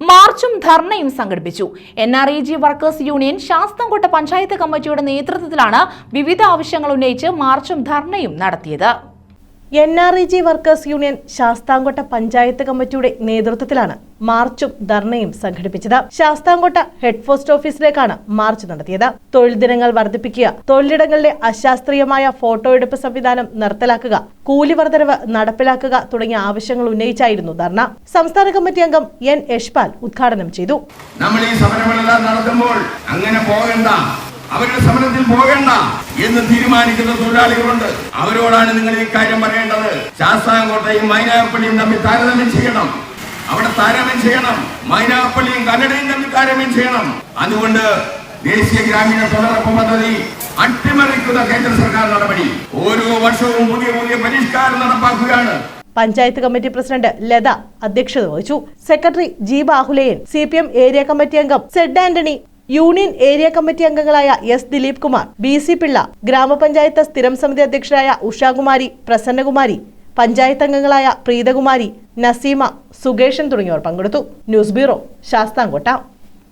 മാർച്ചും ധർണയും സംഘടിപ്പിച്ചു. N R E G workers union Sasthamcotta panchayat കമ്മിറ്റിയുടെ നേതൃത്വത്തിലാണ് വിവിധ ആവശ്യങ്ങൾ ഉന്നയിച്ച് മാർച്ചും ധർണയും നടത്തിയത്. N R E G workers union Sasthamcotta panchayat കമ്മിറ്റിയുടെ നേതൃത്വത്തിലാണ് മാർച്ചും ധർണയും സംഘടിപ്പിച്ചത്. ശാസ്താംകോട്ട ഹെഡ് പോസ്റ്റ് ഓഫീസിലേക്കാണ് മാർച്ച് നടത്തിയത്. തൊഴിൽ ദിനങ്ങൾ വർദ്ധിപ്പിക്കുക തൊഴിലിടങ്ങളിലെ അശാസ്ത്രീയമായ ഫോട്ടോ എടുപ്പ് സംവിധാനം നിർത്തലാക്കുക കൂലി വർധനവ് നടപ്പിലാക്കുക തുടങ്ങിയ ആവശ്യങ്ങൾ ഉന്നയിച്ചായിരുന്നു ധർണ. സംസ്ഥാന കമ്മിറ്റി അംഗം എൻ യഷ്പാൽ ഉദ്ഘാടനം ചെയ്തു. നമ്മൾ ഈ നടത്തുമ്പോൾ അങ്ങനെ പോകണ്ട. അവരുടെ സമരത്തിൽ പോകണ്ട എന്ന് തീരുമാനിക്കുന്ന തൊഴിലാളികളുണ്ട്. അവരോടാണ് നിങ്ങൾ ഈ കാര്യം പറയേണ്ടത്. ശാസ്താംകോട്ടയും മൈനാപ്പള്ളിയും തമ്മിൽ താരതമ്യം ചെയ്യണം. അവിടെ താരതമ്യം ചെയ്യണം. മൈനാപ്പള്ളിയും കന്നഡയും തമ്മിൽ താരതമ്യം ചെയ്യണം. അതുകൊണ്ട് ദേശീയ ഗ്രാമീണ തൊഴിലുറപ്പ് പദ്ധതി അട്ടിമറിക്കുന്ന കേന്ദ്ര സർക്കാർ നടപടി. ഓരോ വർഷവും പുതിയ പുതിയ പരിഷ്കാരം നടപ്പാക്കുകയാണ്. പഞ്ചായത്ത് കമ്മിറ്റി പ്രസിഡന്റ് ലത അധ്യക്ഷത വഹിച്ചു. Secretary G Bahulayan C area committee അംഗം Z Antony union area committee അംഗങ്ങളായ S Dileep Kumar B C Pillai ഗ്രാമപഞ്ചായത്ത് സ്ഥിരം സമിതി അധ്യക്ഷരായ ഉഷാകുമാരി പ്രസന്നകുമാരി പഞ്ചായത്ത് അംഗങ്ങളായ പ്രീതകുമാരി നസീമ സുകേഷൻ തുടങ്ങിയവർ പങ്കെടുത്തു. News bureau Sasthamcotta.